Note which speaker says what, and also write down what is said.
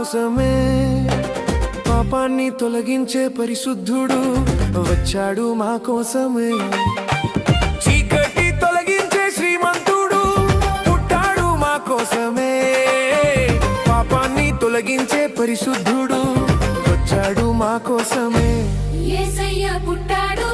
Speaker 1: కోసమే పాపాన్ని తొలగించే పరిశుద్ధుడు వచ్చాడు మా కోసమే. చీకటి తొలగించే శ్రీమంతుడు పుట్టాడు మా కోసమే. పాపాన్ని తొలగించే పరిశుద్ధుడు వచ్చాడు మా కోసమే.
Speaker 2: పుట్టాడు